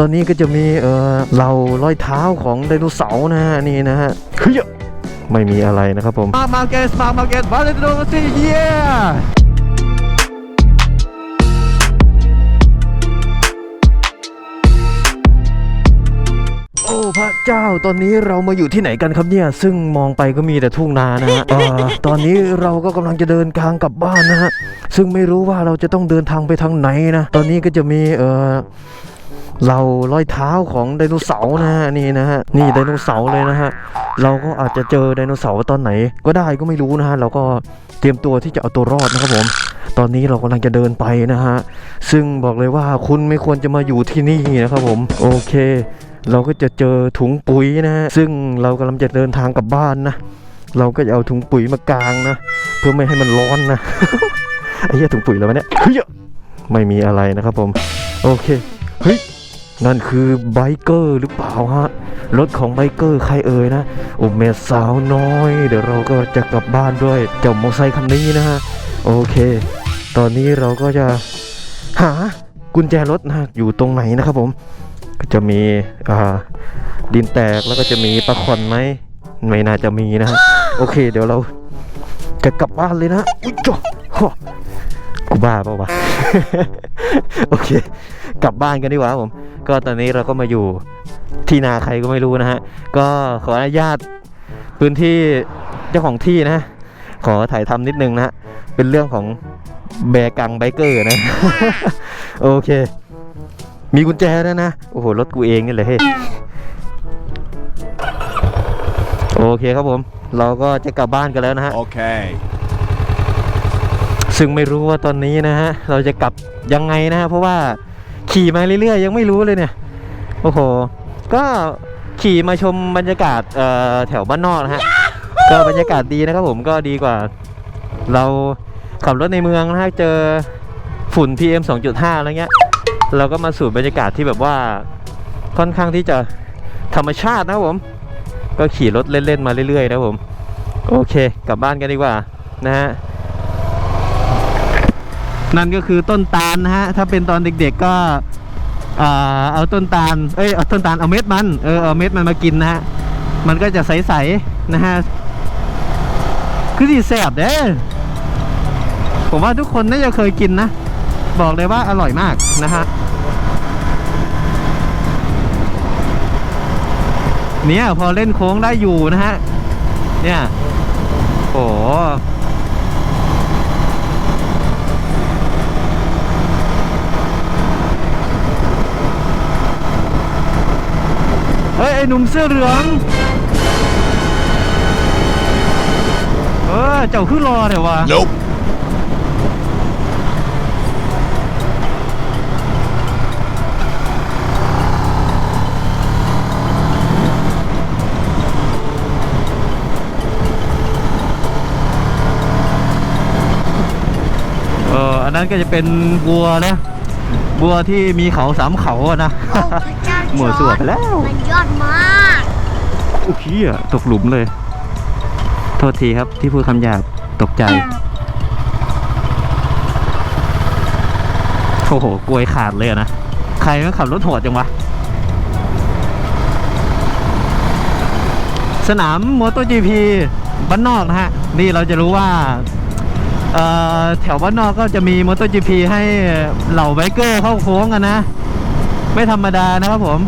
ตอนนี้ก็จะมีเออเหล่ารอยเท้าของไดโนเสาร์นะฮะนี่นะฮะเฮ้ยไม่มีอะไรนะครับผมมามาเกสมามาเกสมาไดโนเสาร์เย้โอ้พระเจ้าตอนนี้เรามาอยู่ที่ไหนกันครับเนี่ย ซึ่งมองไปก็มีแต่ทุ่งนานะฮะเอ่อตอนนี้เราก็กำลังจะเดินทางกลับบ้านนะฮะซึ่งไม่รู้ว่าเราจะต้องเดินทางไปทางไหนนะ ตอนนี้ก็จะมีเออ เรารอยเท้าของไดโนเสาร์นะฮะนี่นะฮะนี่ไดโนเสาร์เลยนะฮะเราก็อาจจะเจอไดโนเสาร์ตอนไหน ก็ได้ก็ไม่รู้นะฮะเราก็เตรียมตัวที่จะเอาตัวรอดนะครับผม ตอนนี้เรากำลังจะเดินไปนะฮะซึ่งบอกเลยว่าคุณไม่ควรจะมาอยู่ที่นี่นะครับผมโอเค เราก็จะเจอถุงปุ๋ยนะฮะซึ่งเรากำลังจะเดินทางกลับบ้านนะเราก็จะเอาถุงปุ๋ยมากางนะเพื่อไม่ให้มันร้อนนะไอ้เหี้ยถุงปุ๋ยแล้วเนี่ยเฮ้ยไม่มีอะไรนะครับผม โอเคเฮ้ย นั่นคือไบเกอร์หรือเปล่าฮะ รถของไบเกอร์ใครเอ่ยนะ โอ้แม่สาวน้อย เดี๋ยวเราก็จะกลับบ้านด้วย เจ้ามอเตอร์ไซค์คันนี้นะฮะ โอเค ตอนนี้เราก็จะหากุญแจรถนะอยู่ตรงไหนนะครับผม ก็จะมีอ่าดินแตกแล้วก็จะมีปลาคอนไหมไม่น่าจะมีนะฮะ โอเค เดี๋ยวเราจะกลับบ้านเลยนะอุ้ยจ้ะกูบ้าเปล่าวะ โอเค กลับบ้านกันดีกว่าผม ก็ตอนนี้เราก็มาอยู่ที่นาใครก็ไม่รู้นะฮะ ก็ขออนุญาตพื้นที่เจ้าของที่นะ ขอถ่ายทำนิดนึงนะฮะ เป็นเรื่องของแบร์กังไบเกอร์นะ โอเค มีกุญแจแล้วยนะ โอ้โห รถกูเองนี่เลยเฮ้ยโอเคครับผม เราก็จะกลับบ้านกันแล้วนะฮะ Okay. ซึ่งไม่รู้ว่าตอนนี้นะฮะ เราจะกลับยังไงนะฮะ เพราะว่า ขี่มาเรื่อยๆ ยังไม่รู้เลยเนี่ย โอ้โห ก็ขี่มาชมบรรยากาศแถวบ้านนอกนะฮะ ก็บรรยากาศดีนะครับผมก็ดีกว่า เราขับรถในเมืองนะฮะเจอฝุ่น PM 2.5อะไรเงี้ย เราก็มาสู่บรรยากาศที่แบบว่าค่อนข้างที่จะธรรมชาตินะครับผม ก็ขี่รถเล่นๆมาเรื่อยๆ นะครับผม โอเค กลับบ้านกันดีกว่านะฮะ นั่นก็คือต้นตาลนะฮะ ถ้าเป็นตอนเด็กๆก็อ่าเอาต้นตาล เอ้ย เอาต้นตาล เอาเม็ดมัน เออ เอาเม็ดมันมากินนะฮะ มันก็จะใสๆนะฮะ คือที่แสบเด้ผมว่าทุกคนน่าจะเคยกินนะ บอกเลยว่าอร่อยมากนะฮะ เนี่ยพอเล่นโค้งได้อยู่นะฮะ เนี่ย โอ้ หเฮ้ยไอ้หนุ่มเสื้อเหลือง เออ เจ้าคือรอเดี๋ยววะ Nope. เออ อันนั้นก็จะเป็นบัวนะ บัวที่มีเขาสามเขาอะนะ โอ้พระเจ้า หมวดสวดไปแล้ว มันยอดมากโอ้ยอะตกหลุมเลย โทษทีครับที่พูดคำหยาบตกใจ โอ้โหกลวยขาดเลยอะนะ ใครมันขับรถโหดจังวะ สนามมอเตอร์จีพีบ้านนอกนะฮะ นี่เราจะรู้ว่าเอ่อแถวบ้านนอกก็จะมีมอเตอร์จีพีให้เหล่าไบเกอร์เข้าโค้งกันนะ ไม่ธรรมดานะครับผม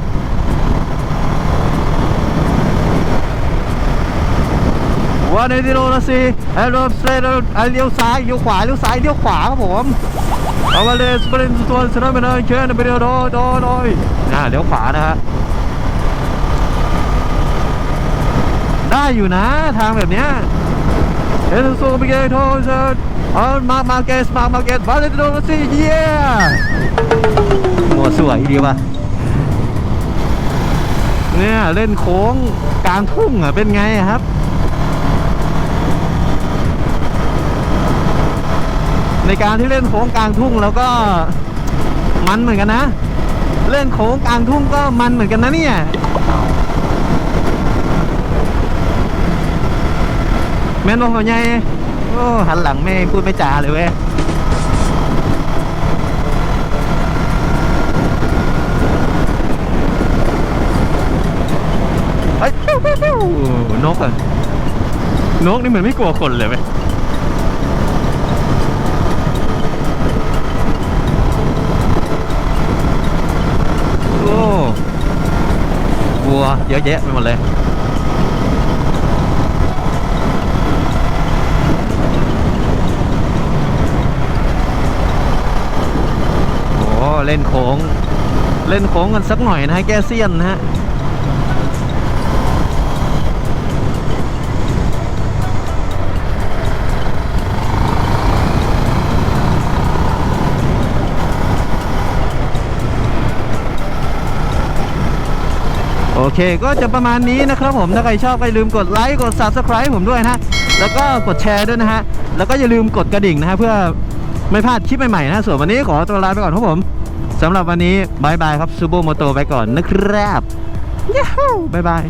วันนี้โรลสิไอ้รถเซนไอ้เลี้ยวซ้ายเลี้ยวขวาเลี้ยวซ้ายเลี้ยวขวาครับผมเอามาเลยสปรินต์ตัวสนามบินเชิญไปเดียวโดโดโดยอ่าเลี้ยวขวานะฮะได้อยู่นะทางแบบเนี้ยเอ็นซูไปเกตโทเซนเอามามาเกสมามาเกสวันนี้ที่โรลสิเย้ หัวสวยดีว่ะเนี่ยเล่นโค้งกลางทุ่งอะเป็นไงครับในการที่เล่นโค้งกลางทุ่งแล้วก็มันเหมือนกันนะ เล่นโค้งกลางทุ่งก็มันเหมือนกันนะเนี่ยแม่นบอกเขาไงโอ้หันหลังไม่พูดไม่จาเลยเว้ย นกอะนกนี่เหมือนไม่กลัวคนเลยไหมโอ้วัวเยอะแยะไปหมดเลยโอ้เล่นโค้ง เล่นโค้งกันสักหน่อยนะฮะแก้เซียนนะฮะ โอเค ก็จะประมาณนี้นะครับผม ถ้าใครชอบก็อย่าลืมกดไลค์กด Subscribe ผมด้วยนะ แล้วก็กดแชร์ด้วยนะฮะ แล้วก็อย่าลืมกดกระดิ่งนะฮะเพื่อไม่พลาดคลิปใหม่ๆนะ ส่วนวันนี้ขอตัวลาไปก่อนครับผมสำหรับวันนี้บายบายครับซูโบโมโตไปก่อนนะครับย้าฮูบายบาย